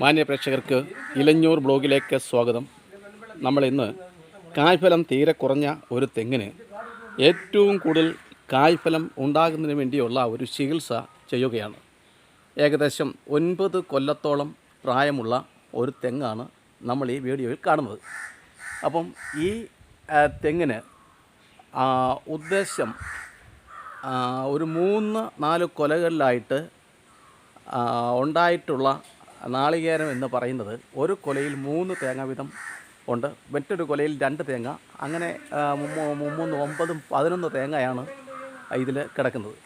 മാന്യ പ്രേക്ഷകർക്ക് ഇലഞ്ഞൂർ ബ്ലോഗിലേക്ക് സ്വാഗതം. നമ്മളിന്ന് കായ്ഫലം തീരെ കുറഞ്ഞ ഒരു തെങ്ങിന് ഏറ്റവും കൂടുതൽ കായ്ഫലം ഉണ്ടാകുന്നതിന് വേണ്ടിയുള്ള ഒരു ചികിത്സ ചെയ്യുകയാണ്. ഏകദേശം ഒൻപത് കൊല്ലത്തോളം പ്രായമുള്ള ഒരു തെങ്ങാണ് നമ്മൾ ഈ വീഡിയോയിൽ കാണുന്നത്. അപ്പം ഈ തെങ്ങിന് ഉദ്ദേശം ഒരു മൂന്ന് നാല് കൊലകളിലായിട്ട് ഉണ്ടായിട്ടുള്ള നാളികേരം എന്ന് പറയുന്നത് ഒരു കൊലയിൽ മൂന്ന് തേങ്ങ വീതം ഉണ്ട്. മറ്റൊരു കൊലയിൽ രണ്ട് തേങ്ങ. അങ്ങനെ മൂന്ന് ഒമ്പതും പതിനൊന്ന് തേങ്ങയാണ് ഇതിൽ കിടക്കുന്നത്.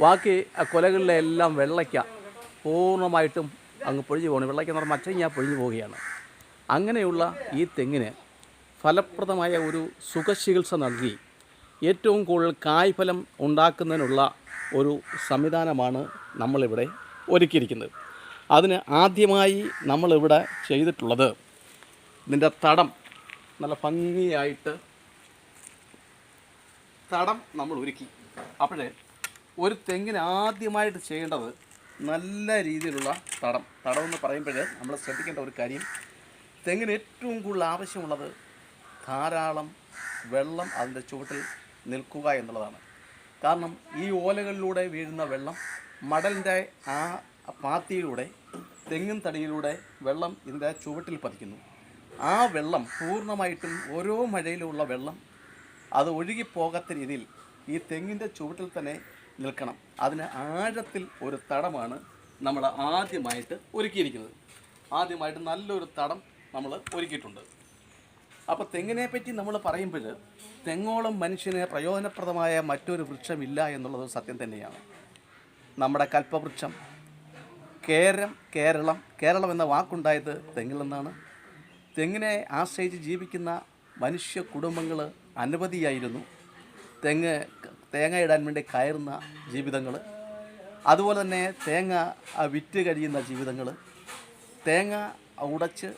ബാക്കി ആ കൊലകളിലെ എല്ലാം വെള്ളയ്ക്ക പൂർണമായിട്ടും അങ്ങ് പൊഴിഞ്ഞു പോകണം വെള്ളയ്ക്ക എന്ന് പറഞ്ഞാൽ മച്ചങ്ങ പൊഴിഞ്ഞു പോവുകയാണ്. അങ്ങനെയുള്ള ഈ തെങ്ങിന് ഫലപ്രദമായ ഒരു സുഖചികിത്സ നൽകി ഏറ്റവും കൂടുതൽ കായ്ഫലം ഉണ്ടാക്കുന്നതിനുള്ള ഒരു സംവിധാനമാണ് നമ്മളിവിടെ ഒരുക്കിയിരിക്കുന്നത്. അതിന് ആദ്യമായി നമ്മളിവിടെ ചെയ്തിട്ടുള്ളത് ഇതിന്റെ തടം നല്ല ഭംഗിയായിട്ട് തടം നമ്മൾ ഒരുക്കി. അപ്പോഴേ ഒരു തെങ്ങിന് ആദ്യമായിട്ട് ചെയ്യേണ്ടത് നല്ല രീതിയിലുള്ള തടം. തടം എന്ന് പറയുമ്പോൾ നമ്മൾ ശ്രദ്ധിക്കേണ്ട ഒരു കാര്യം തെങ്ങിന് ഏറ്റവും കൂടുതൽ ആവശ്യമുള്ളത് ധാരാളം വെള്ളം അതിന്റെ ചുവട്ടിൽ നിൽക്കുക എന്നുള്ളതാണ്. കാരണം ഈ ഓലകളിലൂടെ വീഴുന്ന വെള്ളം മടലിന്റെ ആ പാത്തിയിലൂടെ തെങ്ങിൻ തടിയിലൂടെ വെള്ളം ഇതിന്റെ ചുവട്ടിൽ പതിക്കുന്നു. ആ വെള്ളം പൂർണമായിട്ടും ഓരോ മഴയിലുമുള്ള വെള്ളം അത് ഒഴുകിപ്പോകാത്ത രീതിയിൽ ഈ തെങ്ങിന്റെ ചുവട്ടിൽ തന്നെ നിൽക്കണം. അതിന് ആഴത്തിൽ ഒരു തടമാണ് നമ്മൾ ആദ്യമായിട്ട് ഒരുക്കിയിരിക്കുന്നത്. ആദ്യമായിട്ട് നല്ലൊരു തടം നമ്മൾ ഒരുക്കിയിട്ടുണ്ട്. അപ്പോൾ തെങ്ങിനെ പറ്റി നമ്മൾ പറയുമ്പോൾ തെങ്ങോളം മനുഷ്യന് പ്രയോജനപ്രദമായ മറ്റൊരു വൃക്ഷമില്ല എന്നുള്ളത് സത്യം തന്നെയാണ്. നമ്മുടെ കൽപ്പവൃക്ഷം കേരം കേരളം കേരളം എന്ന വാക്കുണ്ടായത് തെങ്ങിൽ നിന്നാണ് തെങ്ങിനെ ആശ്രയിച്ച് ജീവിക്കുന്ന മനുഷ്യ കുടുംബങ്ങൾ അനവധിയായിരുന്നു. തെങ്ങ് തേങ്ങ ഇടാൻ വേണ്ടി കയറുന്ന ജീവിതങ്ങൾ അതുപോലെ തന്നെ തേങ്ങ വിറ്റ് കഴിയുന്ന ജീവിതങ്ങൾ തേങ്ങ ഉടച്ച്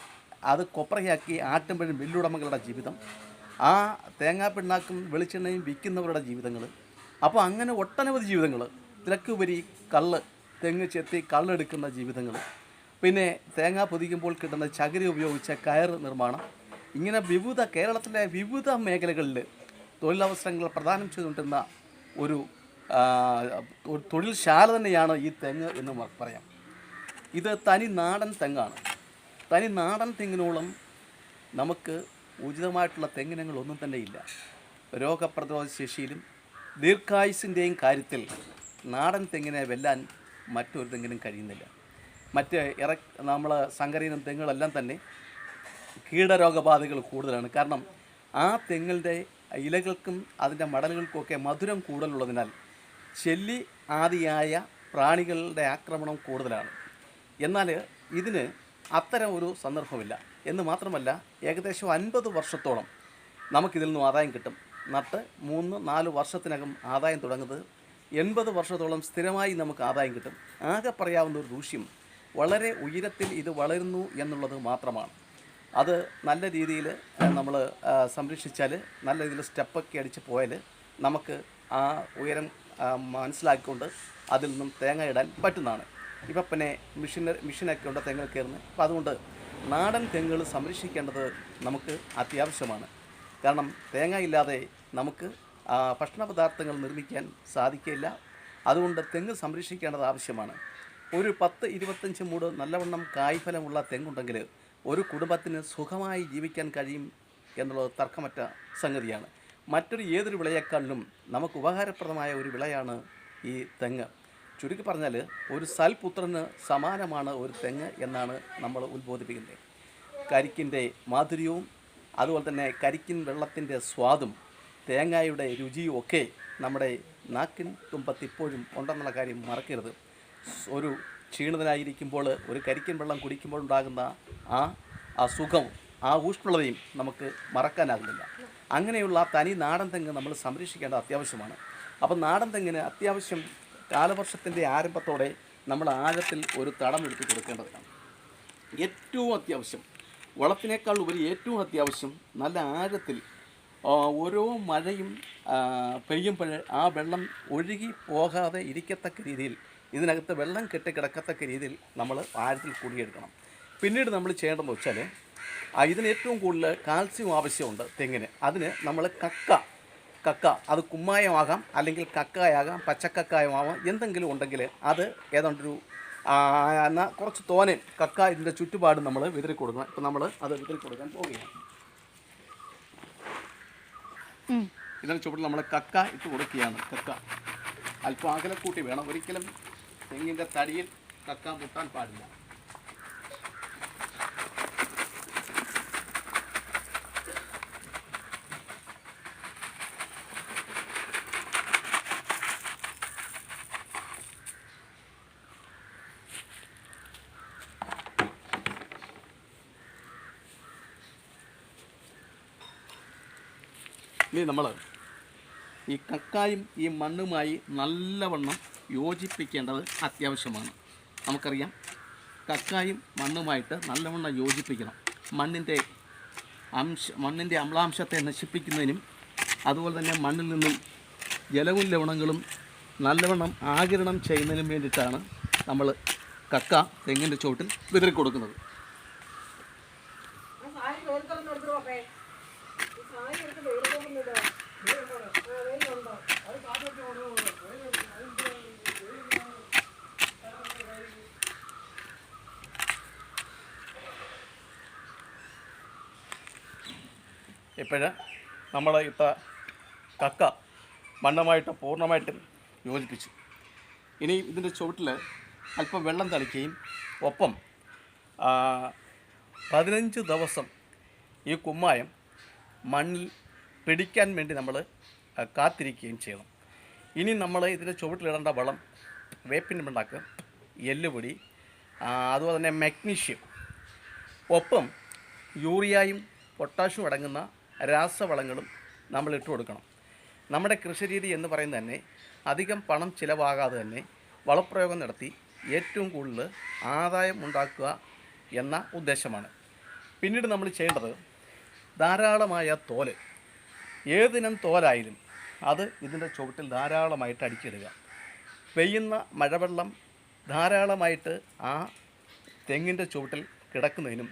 അത് കൊപ്രയാക്കി ആട്ടുമ്പോഴും മില്ലുടമകളുടെ ജീവിതം. ആ തേങ്ങാ പിണ്ണാക്കും വെളിച്ചെണ്ണയും വിൽക്കുന്നവരുടെ ജീവിതങ്ങൾ അപ്പോൾ അങ്ങനെ ഒട്ടനവധി ജീവിതങ്ങൾ തിരക്കുപരി കള്ള് തെങ്ങ് ചെത്തി കള്ളെടുക്കുന്ന ജീവിതങ്ങൾ. പിന്നെ തേങ്ങ പൊതിക്കുമ്പോൾ കിട്ടുന്ന ചകിരി ഉപയോഗിച്ച കയർ നിർമ്മാണം. ഇങ്ങനെ വിവിധ കേരളത്തിലെ വിവിധ മേഖലകളിൽ തൊഴിലവസരങ്ങൾ പ്രദാനം ചെയ്തുകൊണ്ടിരുന്ന ഒരു തൊഴിൽശാല തന്നെയാണ് ഈ തെങ്ങ് എന്ന് പറയാം. ഇത് തനി നാടൻ തെങ്ങാണ്. തനി നാടൻ തെങ്ങിനോളം നമുക്ക് ഉചിതമായിട്ടുള്ള തെങ്ങിനങ്ങളൊന്നും തന്നെ ഇല്ല. രോഗപ്രതിരോധ ശേഷിയിലും ദീർഘായുസിന്റെയും കാര്യത്തിൽ നാടൻ തെങ്ങിനെ വെല്ലാൻ മറ്റൊരു തെങ്ങിനും കഴിയുന്നില്ല. മറ്റ് ഇറ നമ്മൾ സങ്കരീനം തെങ്ങുകളെല്ലാം തന്നെ കീടരോഗബാധകൾ കൂടുതലാണ്. കാരണം ആ തെങ്ങിന്റെ ഇലകൾക്കും അതിന്റെ മടലുകൾക്കുമൊക്കെ മധുരം കൂടുതലുള്ളതിനാൽ ചെല്ലി ആദിയായ പ്രാണികളുടെ ആക്രമണം കൂടുതലാണ്. എന്നാൽ ഇതിന് അത്തരം ഒരു സന്ദർഭമില്ല. എന്ന് മാത്രമല്ല ഏകദേശം അൻപത് വർഷത്തോളം നമുക്കിതിൽ നിന്നും ആദായം കിട്ടും. നട്ട് മൂന്ന് നാല് വർഷത്തിനകം ആദായം തുടങ്ങുന്നത് എൺപത് വർഷത്തോളം സ്ഥിരമായി നമുക്ക് ആദായം കിട്ടും. ആകെ പറയാവുന്ന ഒരു ദൂഷ്യം വളരെ ഉയരത്തിൽ ഇത് വളരുന്നു എന്നുള്ളത് മാത്രമാണ്. അത് നല്ല രീതിയിൽ നമ്മൾ സംരക്ഷിച്ചാൽ നല്ല രീതിയിൽ സ്റ്റെപ്പൊക്കെ അടിച്ച് പോയാൽ നമുക്ക് ആ ഉയരം മനസ്സിലാക്കിക്കൊണ്ട് അതിൽ നിന്നും തേങ്ങ ഇടാൻ പറ്റുന്നതാണ്. ഇപ്പം പിന്നെ മിഷൻ മിഷനൊക്കെ ഉണ്ട് തെങ്ങ് കയറുന്നത് അപ്പോൾ അതുകൊണ്ട് നാടൻ തെങ്ങുകൾ സംരക്ഷിക്കേണ്ടത് നമുക്ക് അത്യാവശ്യമാണ്. കാരണം തേങ്ങ ഇല്ലാതെ നമുക്ക് ഭക്ഷണ പദാർത്ഥങ്ങൾ നിർമ്മിക്കാൻ സാധിക്കില്ല അതുകൊണ്ട് തെങ്ങ് സംരക്ഷിക്കേണ്ടത് ആവശ്യമാണ്. ഒരു പത്ത് ഇരുപത്തഞ്ച് മൂട് നല്ലവണ്ണം കായ്ഫലമുള്ള തെങ്ങുണ്ടെങ്കിൽ ഒരു കുടുംബത്തിന് സുഖമായി ജീവിക്കാൻ കഴിയും എന്നുള്ളത് തർക്കമറ്റ സംഗതിയാണ്. മറ്റൊരു ഏതൊരു വിളയേക്കാളിലും നമുക്ക് ഉപകാരപ്രദമായ ഒരു വിളയാണ് ഈ തെങ്ങ്. ചുരുക്കി പറഞ്ഞാൽ ഒരു സൽപുത്രന് സമാനമാണ് ഒരു തെങ്ങ് എന്നാണ് നമ്മൾ ഉത്ബോധിപ്പിക്കുന്നത്. കരിക്കിന്റെ മാധുര്യവും അതുപോലെ തന്നെ കരിക്കിൻ വെള്ളത്തിന്റെ സ്വാദും തേങ്ങയുടെ രുചിയും ഒക്കെ നമ്മുടെ നാക്കിൻ തുമ്പത്ത് ഇപ്പോഴും ഉണ്ടെന്നുള്ള കാര്യം മറക്കരുത്. ഒരു ക്ഷീണിതനായിരിക്കുമ്പോൾ ഒരു കരിക്കൻ വെള്ളം കുടിക്കുമ്പോൾ ഉണ്ടാകുന്ന ആ സുഖം ആ ഊഷ്മളതയും നമുക്ക് മറക്കാനാകുന്നില്ല. അങ്ങനെയുള്ള തനി നാടൻ തെങ്ങ് നമ്മൾ സംരക്ഷിക്കേണ്ടത് അത്യാവശ്യമാണ്. അപ്പം നാടൻ തെങ്ങിന് അത്യാവശ്യം കാലവർഷത്തിന്റെ ആരംഭത്തോടെ നമ്മൾ ആഴത്തിൽ ഒരു തടം എടുത്ത് കൊടുക്കേണ്ടതാണ്. ഏറ്റവും അത്യാവശ്യം വളത്തിനേക്കാൾ ഉപരി ഏറ്റവും അത്യാവശ്യം നല്ല ആഴത്തിൽ ഓരോ മഴയും പെയ്യുമ്പോൾ ആ വെള്ളം ഒഴുകി പോകാതെ ഇരിക്കത്തക്ക രീതിയിൽ ഇതിനകത്ത് വെള്ളം കെട്ടിക്കിടക്കത്തക്ക രീതിയിൽ നമ്മൾ ആഴത്തിൽ കുടിയെടുക്കണം. പിന്നീട് നമ്മൾ ചെയ്യേണ്ടതെന്ന് വെച്ചാൽ ഇതിന് ഏറ്റവും കൂടുതൽ കാൽസ്യം ആവശ്യമുണ്ട് തെങ്ങിന്. അതിന് നമ്മൾ കക്ക കക്ക അത് കുമ്മായമാകാം അല്ലെങ്കിൽ കക്കായാകാം പച്ചക്കക്കായമാകാം എന്തെങ്കിലും ഉണ്ടെങ്കിൽ അത് ഏതാണ്ടൊരു എന്നാൽ എന്നാ കുറച്ച് തോനെ കക്ക ഇതിന്റെ ചുറ്റുപാട് നമ്മൾ വിതറി കൊടുക്കണം ഇപ്പം നമ്മൾ അത് വിതറി കൊടുക്കാൻ പോവുകയാണ്. ഇതിന് ചുവട്ടിൽ നമ്മൾ കക്ക ഇട്ട് കൊടുക്കുകയാണ്. കക്ക. അല്പം അകലെ കൂട്ടി വേണം. ഒരിക്കലും തെങ്ങിന്റെ തടിയിൽ കക്ക മുട്ടാൻ പാടില്ല. ഇനി നമ്മൾ ഈ കക്കായും ഈ മണ്ണുമായി നല്ലവണ്ണം യോജിപ്പിക്കേണ്ടത് അത്യാവശ്യമാണ്. നമുക്കറിയാം കക്കായും മണ്ണുമായിട്ട് നല്ലവണ്ണം യോജിപ്പിക്കണം. മണ്ണിന്റെ അംശ മണ്ണിന്റെ അമ്ലാംശത്തെ നശിപ്പിക്കുന്നതിനും അതുപോലെ തന്നെ മണ്ണിൽ നിന്നും ജലവും ലവണങ്ങളും നല്ലവണ്ണം ആകിരണം ചെയ്യുന്നതിനും വേണ്ടിയിട്ടാണ് നമ്മൾ കക്ക തെങ്ങിന്റെ ചുവട്ടിൽ വിതറി കൊടുക്കുന്നത് ഇപ്പോഴ് നമ്മൾ ഇട്ട കക്ക മണ്ണുമായിട്ട് പൂർണമായിട്ടും യോജിപ്പിച്ചു. ഇനി ഇതിന്റെ ചുവട്ടിൽ അല്പം വെള്ളം തളിക്കുകയും ഒപ്പം പതിനഞ്ച് ദിവസം ഈ കുമ്മായം മണ്ണിൽ പിടിക്കാൻ വേണ്ടി നമ്മൾ കാത്തിരിക്കുകയും ചെയ്യണം. ഇനി നമ്മൾ ഇതിന്റെ ചുവട്ടിലിടേണ്ട വളം വേപ്പിൻ പിണ്ണാക്ക് എല്ലുപൊടി അതുപോലെ തന്നെ മഗ്നീഷ്യം ഒപ്പം യൂറിയയും പൊട്ടാഷ്യം അടങ്ങുന്ന രാസവളങ്ങളും നമ്മൾ ഇട്ട് കൊടുക്കണം. നമ്മുടെ കൃഷിരീതി എന്ന് പറയുന്നത് തന്നെ അധികം പണം ചിലവാകാതെ തന്നെ വളപ്രയോഗം നടത്തി ഏറ്റവും കൂടുതൽ ആദായം ഉണ്ടാക്കുക എന്ന ഉദ്ദേശമാണ്. പിന്നീട് നമ്മൾ ചെയ്യേണ്ടത് ധാരാളമായ തോൽ. ഏതിനം തോലായാലും അത് ഇതിന്റെ ചുവട്ടിൽ ധാരാളമായിട്ട് അടിച്ചിടുക. പെയ്യുന്ന മഴവെള്ളം ധാരാളമായിട്ട് ആ തെങ്ങിന്റെ ചുവട്ടിൽ കിടക്കുന്നതിനും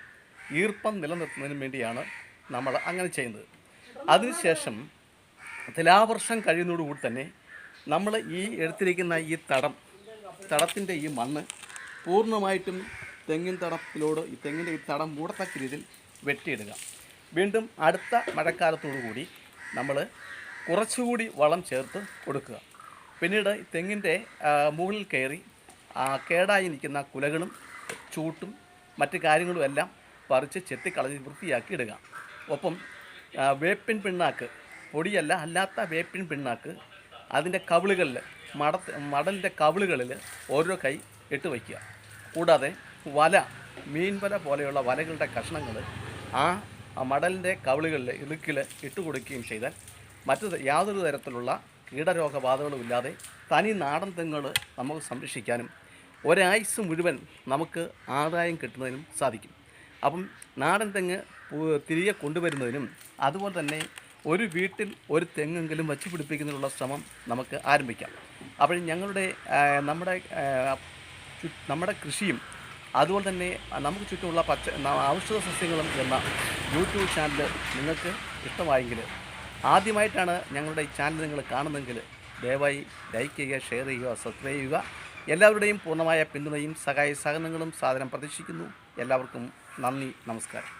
ഈർപ്പം നിലനിർത്തുന്നതിനും വേണ്ടിയാണ് നമ്മൾ അങ്ങനെ ചെയ്യുന്നത്. അതിനുശേഷം തുലാവർഷം കഴിയുന്നതോടുകൂടി തന്നെ നമ്മൾ ഈ എടുത്തിരിക്കുന്ന ഈ തടം തടത്തിന്റെ ഈ മണ്ണ് പൂർണമായിട്ടും തെങ്ങിൻ തടത്തിലോട് ഈ തെങ്ങിന്റെ ഈ തടം മൂടത്തക്ക രീതിയിൽ വെട്ടിയിടുക. വീണ്ടും അടുത്ത മഴക്കാലത്തോടു കൂടി നമ്മൾ കുറച്ചുകൂടി വളം ചേർത്ത് കൊടുക്കുക. പിന്നീട് തെങ്ങിന്റെ മുകളിൽ കയറി കേടായി നിൽക്കുന്ന കുലകളും ചൂട്ടും മറ്റു കാര്യങ്ങളും എല്ലാം പറിച്ച് ചെത്തിക്കളഞ്ഞ് വൃത്തിയാക്കി ഇടുക. ഒപ്പം വേപ്പിൻ പിണ്ണാക്ക്. പൊടിയല്ല അല്ലാത്ത വേപ്പിൻ പിണ്ണാക്ക്. അതിന്റെ കവിളുകളിൽ മട മടലിന്റെ കവിളുകളിൽ ഓരോ കൈ ഇട്ട് വയ്ക്കുക. കൂടാതെ വല മീൻ വല പോലെയുള്ള വലകളുടെ കഷ്ണങ്ങൾ ആ മടലിന്റെ കവിളുകളിൽ ഇടുക്കിൽ ഇട്ട് കൊടുക്കുകയും ചെയ്താൽ മറ്റു യാതൊരു തരത്തിലുള്ള കീടരോഗബാധകളും ഇല്ലാതെ തനി നാടൻ തെങ്ങുകൾ നമുക്ക് സംരക്ഷിക്കാനും ഒരായുസ് മുഴുവൻ നമുക്ക് ആദായം കിട്ടുന്നതിനും സാധിക്കും. അപ്പം നാടൻ തെങ്ങ് തിരികെ കൊണ്ടുവരുന്നതിനും അതുപോലെ തന്നെ ഒരു വീട്ടിൽ ഒരു തെങ്ങെങ്കിലും വച്ച് പിടിപ്പിക്കുന്നതിനുള്ള ശ്രമം നമുക്ക് ആരംഭിക്കാം. അപ്പോൾ ഞങ്ങളുടെ നമ്മുടെ നമ്മുടെ കൃഷിയും അതുപോലെ തന്നെ നമുക്ക് ചുറ്റുമുള്ള പച്ച ഔഷധ സസ്യങ്ങളും എന്ന യൂട്യൂബ് ചാനൽ നിങ്ങൾക്ക് ഇഷ്ടമായെങ്കിൽ ആദ്യമായിട്ടാണ് ഞങ്ങളുടെ ഈ ചാനൽ നിങ്ങൾ കാണുന്നതെങ്കിൽ ദയവായി ലൈക്ക് ചെയ്യുക ഷെയർ ചെയ്യുക സബ്സ്ക്രൈബ് ചെയ്യുക. എല്ലാവരുടെയും പൂർണമായ പിന്തുണയും സഹായ സഹനങ്ങളും സാധനം പ്രതീക്ഷിക്കുന്നു. എല്ലാവർക്കും നന്ദി നമസ്കാരം.